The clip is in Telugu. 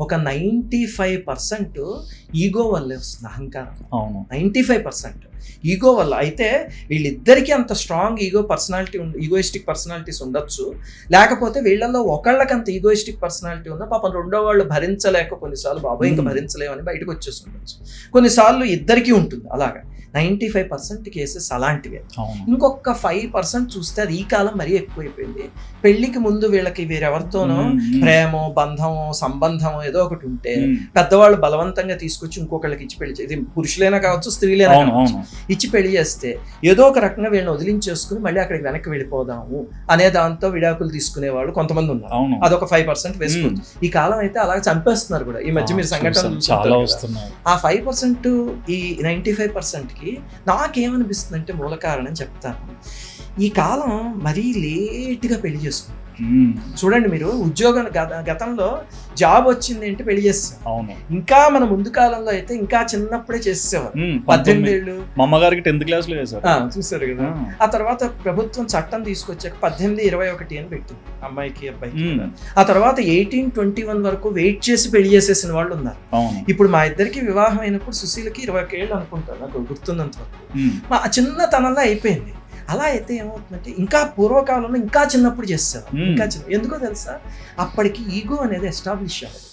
ఒక నైంటీ ఫైవ్ పర్సెంట్ ఈగో వల్లే వస్తుంది అహంకారం. అవును. నైంటీ ఫైవ్ పర్సెంట్ ఈగో వల్ల. అయితే వీళ్ళిద్దరికీ అంత strong ego personality egoistic personalities ఉండొచ్చు. లేకపోతే వీళ్ళల్లో ఒకళ్ళకి అంత ఈగోయిస్టిక్ పర్సనాలిటీ ఉన్నా పాపం రెండో వాళ్ళు భరించలేక కొన్నిసార్లు బాబాయ్ ఇంకా. భరించలేమని బయటకు వచ్చేసి ఉండొచ్చు కొన్నిసార్లు ఇద్దరికీ ఉంటుంది అలాగా. నైంటీ ఫైవ్ పర్సెంట్ కేసెస్ అలాంటివే. ఇంకొక ఫైవ్ పర్సెంట్ చూస్తే అది ఈ కాలం మరీ ఎక్కువైపోయింది. పెళ్ళికి ముందు వీళ్ళకి వేరెవరితోనో. ప్రేమో బంధమో సంబంధమో ఏదో ఒకటి ఉంటే. పెద్దవాళ్ళు బలవంతంగా తీసుకొచ్చి ఇంకొకళ్ళకి ఇచ్చి పెళ్ళి ఇది పురుషులైనా కావచ్చు స్త్రీలైనా కావచ్చు ఇచ్చి పెళ్ళి చేస్తే ఏదో ఒక రకంగా వీళ్ళని వదిలించేసుకుని మళ్ళీ అక్కడికి వెనక్కి వెళ్ళిపోదాము అనే దాంతో విడాకులు తీసుకునే వాళ్ళు కొంతమంది ఉన్నారు. అదొక ఫైవ్ పర్సెంట్ వేసుకోవచ్చు ఈ కాలం అయితే అలాగే చంపేస్తున్నారు కూడా. ఈ మధ్య మీరు. వస్తున్నాయి. ఆ ఫైవ్ పర్సెంట్ ఈ నైంటీ ఫైవ్ పర్సెంట్కి నాకేమనిపిస్తుంది అంటే మూల కారణం చెప్తాను. ఈ కాలం మరీ లేట్గా పెళ్ళి చేసుకుంటారు చూడండి మీరు ఉద్యోగం గత- గతంలో జాబ్ వచ్చింది అంటే పెళ్ళి చేస్తాం అవును. ఇంకా మన ముందు కాలంలో అయితే ఇంకా చిన్నప్పుడే చేసేవారు ఉమ్, పద్దెనిమిది ఏళ్ళు మా అమ్మగారికి టెన్త్ క్లాస్లో వేశారు ఆ, చూసారు కదా. ఆ, ఆ తర్వాత ప్రభుత్వం చట్టం తీసుకొచ్చాక పద్దెనిమిది ఇరవై ఒకటి అని పెట్టింది. అమ్మాయికి అబ్బాయికి. ఆ తర్వాత ఎయిటీన్ ట్వంటీ వన్ వరకు వెయిట్ చేసి పెళ్ళి చేసేసిన వాళ్ళు ఉన్నారు. ఇప్పుడు మా ఇద్దరికి వివాహం అయినప్పుడు సుశీలకి ఇరవై ఒక ఏళ్ళు అనుకుంటాను నాకు గుర్తున్నంత వరకు. మా చిన్నతనంలో అయిపోయింది. అలా అయితే ఏమవుతుందంటే ఇంకా పూర్వకాలంలో ఇంకా చిన్నప్పుడు చేస్తారు. ఇంకా చిన్న ఎందుకో తెలుసా? అప్పటికి ఈగో అనేది ఎస్టాబ్లిష్ అవ్వదు.